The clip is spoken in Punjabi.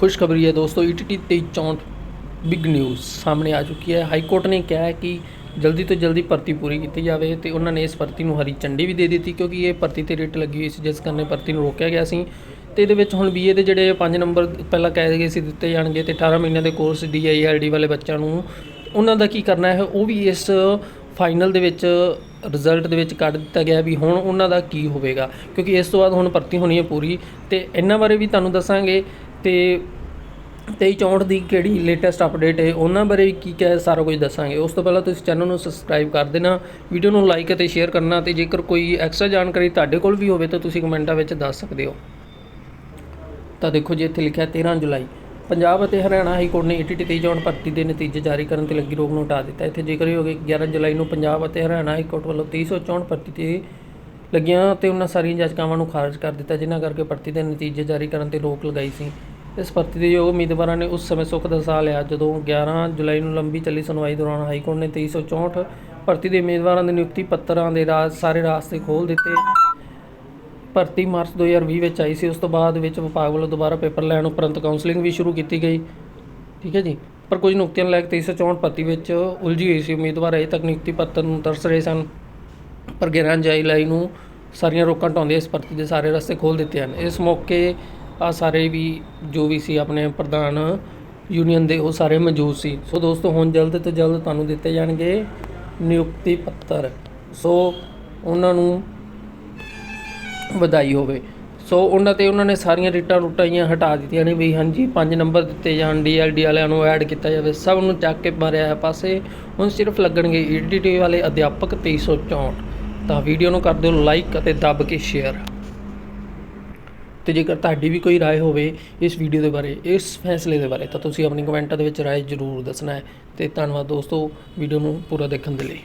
ਖੁਸ਼ਖਬਰੀ ਹੈ ਦੋਸਤੋ ਈਟੀਟੀ 2364 ਬਿਗ ਨਿਊਜ਼ ਸਾਹਮਣੇ ਆ ਚੁੱਕੀ ਹੈ। ਹਾਈ ਕੋਰਟ ਨੇ ਕਿਹਾ ਹੈ ਕਿ ਜਲਦੀ ਤੋਂ ਜਲਦੀ ਭਰਤੀ ਪੂਰੀ ਕੀਤੀ ਜਾਵੇ ਤੇ ਉਹਨਾਂ ਨੇ ਇਸ ਭਰਤੀ ਨੂੰ ਹਰੀ ਝੰਡੀ ਵੀ ਦੇ ਦਿੱਤੀ ਕਿਉਂਕਿ ਇਹ ਭਰਤੀ ਤੇ ਰੇਟ ਲੱਗੀ ਹੋਈ ਸੀ, ਜਿਸ ਕਾਰਨ ਭਰਤੀ ਨੂੰ ਰੋਕਿਆ ਗਿਆ ਸੀ। ਤੇ ਇਹਦੇ ਵਿੱਚ ਹੁਣ ਬੀਏ ਦੇ ਜਿਹੜੇ 5 ਨੰਬਰ ਪਹਿਲਾਂ ਕਹਿ ਗਏ ਸੀ, ਦਿੱਤੇ ਜਾਣਗੇ ਤੇ 18 ਮਹੀਨਿਆਂ ਦੇ ਕੋਰਸ ਡੀਆਈਐਲਡੀ ਵਾਲੇ ਬੱਚਿਆਂ ਨੂੰ ਉਹਨਾਂ ਦਾ ਕੀ ਕਰਨਾ ਹੈ, ਉਹ ਵੀ ਇਸ ਫਾਈਨਲ ਦੇ ਵਿੱਚ ਰਿਜ਼ਲਟ ਦੇ ਵਿੱਚ ਕੱਢ ਦਿੱਤਾ ਗਿਆ ਵੀ ਹੁਣ ਉਹਨਾਂ ਦਾ ਕੀ ਹੋਵੇਗਾ। ਕਿਉਂਕਿ ਇਸ ਤੋਂ ਬਾਅਦ ਹੁਣ ਭਰਤੀ ਹੋਣੀ ਹੈ ਪੂਰੀ ਤੇ ਇਹਨਾਂ ਬਾਰੇ ਵੀ ਤੁਹਾਨੂੰ ਦੱਸਾਂਗੇ। ਤੇ 2364 ਦੀ ਕਿਹੜੀ ਲੇਟੈਸਟ ਅਪਡੇਟ ਹੈ, ਉਹਨਾਂ ਬਾਰੇ ਕੀ ਕਿਹਾ ਸਾਰਾ ਕੁਝ ਦੱਸਾਂਗੇ। ਉਸ ਤੋਂ ਪਹਿਲਾਂ ਤੁਸੀਂ ਚੈਨਲ ਨੂੰ ਸਬਸਕ੍ਰਾਈਬ ਕਰ ਦੇਣਾ ਵੀਡੀਓ ਨੂੰ ਲਾਈਕ ਅਤੇ ਸ਼ੇਅਰ ਕਰਨਾ ਤੇ ਜੇਕਰ ਕੋਈ ਐਕਸਟਰਾ ਜਾਣਕਾਰੀ ਤੁਹਾਡੇ ਕੋਲ ਵੀ ਹੋਵੇ ਤਾਂ ਤੁਸੀਂ ਕਮੈਂਟਾਂ ਵਿੱਚ ਦੱਸ ਸਕਦੇ ਹੋ। ਤਾਂ ਦੇਖੋ ਜੀ, ਇੱਥੇ ਲਿਖਿਆ 13 ਜੁਲਾਈ। ਪੰਜਾਬ ਅਤੇ ਹਰਿਆਣਾ ਹਾਈ ਕੋਰਟ ਨੇ ਈਟੀਟੀ 2364 ਭਰਤੀ ਦੇ ਨਤੀਜੇ ਜਾਰੀ ਕਰਨ ਤੇ ਲੱਗੀ ਰੋਕ ਨੂੰ ਹਟਾ ਦਿੱਤਾ। ਇੱਥੇ ਜ਼ਿਕਰ ਹੀ ਹੋ ਗਿਆ 11 ਜੁਲਾਈ ਨੂੰ ਪੰਜਾਬ ਅਤੇ ਹਰਿਆਣਾ ਹਾਈ ਕੋਰਟ ਵੱਲੋਂ 2364 ਭਰਤੀ ਤੇ ਲੱਗੀਆਂ ਤੇ ਉਹਨਾਂ ਸਾਰੀਆਂ ਯਾਚਕਾਵਾਂ ਨੂੰ ਖਾਰਜ ਕਰ ਦਿੱਤਾ, ਜਿਨ੍ਹਾਂ ਕਰਕੇ ਭਰਤੀ ਦੇ ਨਤੀਜੇ ਜਾਰੀ ਕਰਨ ਤੇ ਰੋਕ ਲਗਾਈ ਸੀ। ਇਸ ਭਰਤੀ ਦੇ ਯੋਗ ਉਮੀਦਵਾਰਾਂ ਨੇ ਉਸ ਸਮੇਂ ਸੁੱਖ ਦਾ ਸਾਹ ਲਿਆ, ਜਦੋਂ 11 ਜੁਲਾਈ ਨੂੰ ਲੰਬੀ ਚੱਲੀ ਸੁਣਵਾਈ ਦੌਰਾਨ ਹਾਈ ਕੋਰਟ ਨੇ 2364 ਭਰਤੀ ਦੇ ਉਮੀਦਵਾਰਾਂ ਦੇ ਨਿਯੁਕਤੀ ਪੱਤਰਾਂ ਦੇ ਰਾਜ ਸਾਰੇ ਰਾਸਤੇ ਖੋਲ੍ਹ ਦਿੱਤੇ। ਭਰਤੀ ਮਾਰਚ 2020 ਵਿੱਚ ਆਈ ਸੀ, ਉਸ ਤੋਂ ਬਾਅਦ ਵਿੱਚ ਵਿਭਾਗ ਵੱਲੋਂ ਦੁਬਾਰਾ ਪੇਪਰ ਲੈਣ ਉਪਰੰਤ ਕਾਉਂਸਲਿੰਗ ਵੀ ਸ਼ੁਰੂ ਕੀਤੀ ਗਈ। ਠੀਕ ਹੈ ਜੀ? ਪਰ ਕੁਝ ਨੁਕਤਿਆਂ ਨੂੰ ਲੈ ਕੇ 2364 ਭਰਤੀ ਵਿੱਚ ਉਲਝੀ ਹੋਈ ਸੀ ਉਮੀਦਵਾਰ, ਅਜੇ ਤੱਕ ਨਿਯੁਕਤੀ ਪੱਤਰ ਨੂੰ ਤਰਸ ਰਹੇ ਸਨ। ਪਰ 11 ਜੁਲਾਈ ਨੂੰ ਸਾਰੀਆਂ ਰੋਕਾਂ ਢਾਉਂਦੇ ਇਸ ਭਰਤੀ ਦੇ ਸਾਰੇ ਰਸਤੇ ਖੋਲ੍ਹ ਦਿੱਤੇ ਹਨ। ਇਸ ਮੌਕੇ ਆ ਸਾਰੇ ਵੀ, ਜੋ ਵੀ ਸੀ ਆਪਣੇ ਪ੍ਰਧਾਨ ਯੂਨੀਅਨ ਦੇ, ਉਹ ਸਾਰੇ ਮੌਜੂਦ ਸੀ। ਸੋ ਦੋਸਤੋ, ਹੁਣ ਜਲਦ ਤੋਂ ਜਲਦ ਤੁਹਾਨੂੰ ਦਿੱਤੇ ਜਾਣਗੇ ਨਿਯੁਕਤੀ ਪੱਤਰ। ਸੋ ਉਹਨਾਂ ਨੂੰ ਵਧਾਈ ਹੋਵੇ। ਸੋ ਉਹਨਾਂ ਤੇ ਉਹਨਾਂ ਨੇ ਸਾਰੀਆਂ ਰਿਟਾਂ ਰੁਟਾਂ ਜਿਹੀਆਂ ਹਟਾ ਦਿੱਤੀਆਂ ਨੇ ਵੀ ਹਾਂਜੀ, ਪੰਜ ਨੰਬਰ ਦਿੱਤੇ ਜਾਣ ਡੀਐਲਡੀ ਵਾਲਿਆਂ ਨੂੰ ਐਡ ਕੀਤਾ ਜਾਵੇ। ਸਭ ਨੂੰ ਚੱਕ ਕੇ ਮਾਰਿਆ ਹੈ ਪਾਸੇ। ਹੁਣ ਸਿਰਫ ਲੱਗਣਗੇ ਈਡੀਟੀ ਵਾਲੇ ਅਧਿਆਪਕ 2364 ਤਾਂ ਵੀਡੀਓ ਨੂੰ ਕਰ ਦਿਓ ਲਾਈਕ ਅਤੇ ਦੱਬ ਕੇ ਸ਼ੇਅਰ ਤੇ ਜੇਕਰ ਤੁਹਾਡੀ ਵੀ ਕੋਈ رائے ਹੋਵੇ ਇਸ ਵੀਡੀਓ ਦੇ ਬਾਰੇ ਇਸ ਫੈਸਲੇ ਦੇ ਬਾਰੇ ਤਾਂ ਤੁਸੀਂ ਆਪਣੀ ਕਮੈਂਟਾਂ ਦੇ ਵਿੱਚ رائے ਜ਼ਰੂਰ ਦੱਸਣਾ ਹੈ ਤੇ ਧੰਨਵਾਦ ਦੋਸਤੋ ਵੀਡੀਓ ਨੂੰ ਪੂਰਾ ਦੇਖਣ ਦੇ ਲਈ